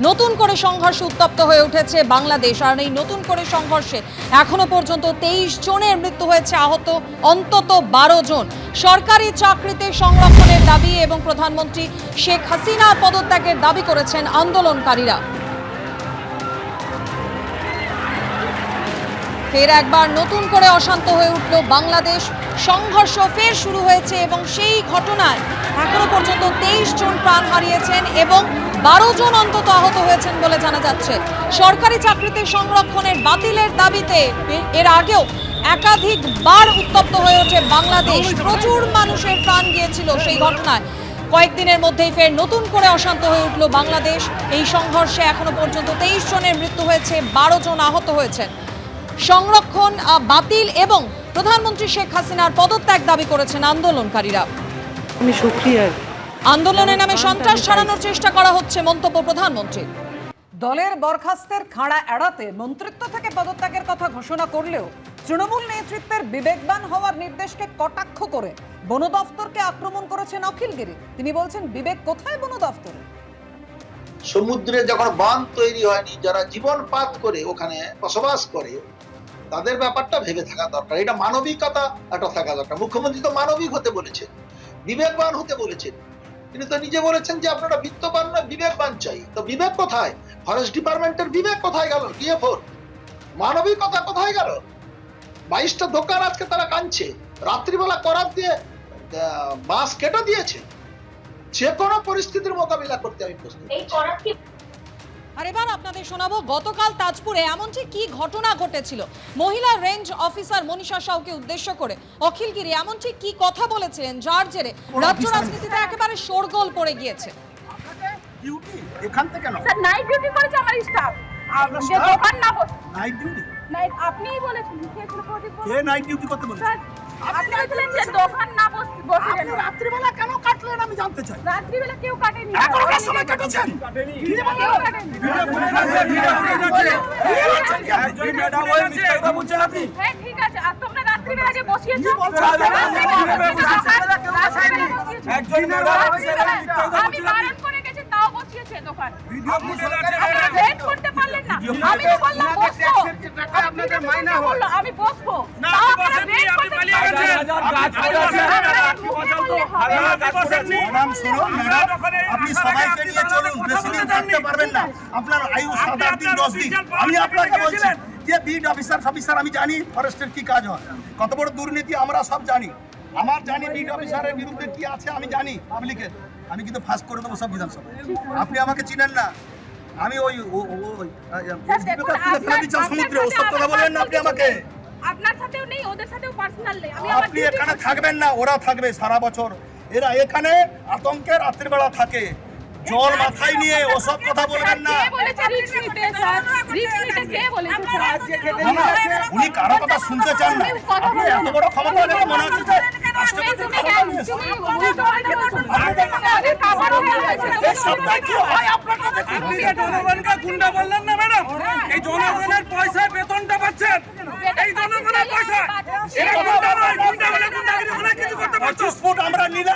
নতুন করে সংঘর্ষ উত্তপ্ত হয়ে উঠেছে বাংলাদেশ। আর এই নতুন করে সংঘর্ষে এখনও পর্যন্ত তেইশ জনের মৃত্যু হয়েছে, আহত অন্তত বারো জন। সরকারি চাকরিতে সংরক্ষণের দাবি এবং প্রধানমন্ত্রী শেখ হাসিনার পদত্যাগের দাবি করেছেন আন্দোলনকারীরা। ফের একবার নতুন করে অশান্ত হয়ে উঠল বাংলাদেশ। সংঘর্ষ ফের শুরু হয়েছে এবং সেই ঘটনায় এখনও পর্যন্ত তেইশ জন প্রাণ হারিয়েছেন এবং বারো জন অন্তত আহত হয়েছেন বলে জানা যাচ্ছে। সরকারি চাকরিতে সংরক্ষণের বাতিলের দাবিতে এর আগেও একাধিকবার উত্তপ্ত হয়ে ওঠে বাংলাদেশ। প্রচুর মানুষের প্রাণ গিয়েছিল সেই ঘটনায়। কয়েকদিনের মধ্যেই ফের নতুন করে অশান্ত হয়ে উঠল বাংলাদেশ। এই সংঘর্ষে এখনও পর্যন্ত তেইশ জনের মৃত্যু হয়েছে, বারো জন আহত হয়েছেন। সংরক্ষণ আহ, বাতিল এবং প্রধানমন্ত্রী শেখ হাসিনার পদত্যাগ দাবি করেছেন আন্দোলনকারীরা। আমি আন্দোলনের নামে সন্ত্রাস ছড়ানোর চেষ্টা করা হচ্ছে মন্তব্য প্রধানমন্ত্রী। দলের বরখাস্তের খাড়া এড়াতে মন্ত্রিত্ব থেকে পদত্যাগের কথা ঘোষণা করলেও তৃণমূল নেতৃত্বের বিবেকবান হওয়ার নির্দেশকে কটাক্ষ করে বন দফতরকে আক্রমণ করেছেন অখিলগিরি। তিনি বলছেন বিবেক কোথায় বন দফতরে? সমুদ্রে যখন বাঁধ তৈরি হয়নি, যারা জীবন পাত করে ওখানে বসবাস করে, তাদের ব্যাপারটা ভেবে থাকা দরকার। এটা মানবিকতা একটা থাকা দরকার। মুখ্যমন্ত্রী তো মানবিক হতে বলেছেন, বিবেকবান হতে বলেছেন। তিনি তো নিজে বলেছেন যে, আপনারা বিত্তবান না বিবেকবান চাই। তো বিবেক কোথায়? ফরেস্ট ডিপার্টমেন্টের বিবেক কোথায় গেল? ডিএফওর। মানবিকতা কোথায় গেল? বাইশটা দোকান আজকে তারা কাঁদছে। রাত্রিবেলা করাত দিয়ে বাঁশ কেটে দিয়েছে। যে কোনো পরিস্থিতির মোকাবিলা করতে আমি প্রস্তুত আর এবার আপনাদের শোনাবো গতকাল তাজপুরে এমন ঠিক কি ঘটনা ঘটেছিল। মহিলা রেঞ্জ অফিসার মনীষা সাউকে উদ্দেশ্য করে অখিলগিরি এমন ঠিক কি কথা বলেছিলেন যার জেরে রাজ্য রাজনীতিতে একেবারে শোরগোল পড়ে গিয়েছে। ডিউটি এখান থেকে না স্যার নাইট ডিউটি করেছে আমার স্টাফ যে দোকান না নাইট ডিউটি নাইট আপনিই বলেছেন কে প্রদীপ কে নাইট ডিউটি করতে বলেছে? আপনি বলেছিলেন যে দোকান না বসে বসে আপনি রাত্রিবেলা কেন কাটলেন আমি জানতে চাই। রাত্রিবেলা কেউ কাটেনি। এগারোটার সময় কেটেছেন? হ্যাঁ ঠিক আছে। আর তোমরা রাত্রিবেলা যে বসিয়েছো আমি বারণ করে গেছি তাও বসিয়েছে দোকান। আপনারা রেড করতে পারলেন না। আমি তো বললাম বসবো। আপনাদের মাইনা হলো আমি বসবো। তাও আপনারা রেড করতে ম্যাডাম শুনুন ম্যাডাম। আপনি সবাইকে নিয়ে চলুন বেশি দিন থাকতে পারবেন না। আপনার আয়ু সাত আট দিন দশ দিন। আমি আপনাকে বলছি যে বিড অফিসার অফিসার আমি জানি ফরেস্টের কি কাজ হয়। কত বড় দুর্নীতি আমরা সব জানি। আমার জানি বিড অফিসারের বিরুদ্ধে কি আছে আমি জানি পাবলিকের। আমি কিন্তু ফাঁস করে দেবো সব বিধানসভা আপনি আমাকে চিনেন না। আমি ওই ও- ও- আপনার- সমুদ্রে আপনার ওসব কথা বলবেন না আপনি আমাকে? আপনার সাথেও নেই ওদের সাথেও পার্সোনাল নেই। আপনি এখানে থাকবেন না ওরা থাকবে সারা বছর। এরা এখানে আতঙ্কে রাত্রিবেলা থাকে জল মাথায় নিয়ে ওসব কথা বলবেন না উনি কারও কথা শুনতে চান না আপনি এত বড় ক্ষমতা দেখে মনে হচ্ছে যে হয় জনগণকে গুন্ডা বললেন না ম্যাডাম এই জনগণের বেতনটা পাচ্ছেন এই জনগণের পয়সা পঁচিশ ফুট আমরা নিলাম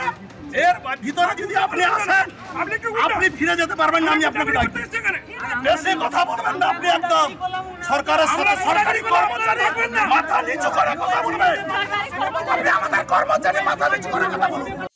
ভিতরে যদি আপনি আসেন। আপনি কি ফিরে যেতে পারবেন না আমি আপনাকে ডাকি? বেশি কথা বলবেন না আপনি একদম সরকারের সাথে সরকারি কর্মচারী মাথা নিচু করে কথা বলবেন। আপনি আমাদের কর্মচারী মাথা নিচু করে কথা বলুন।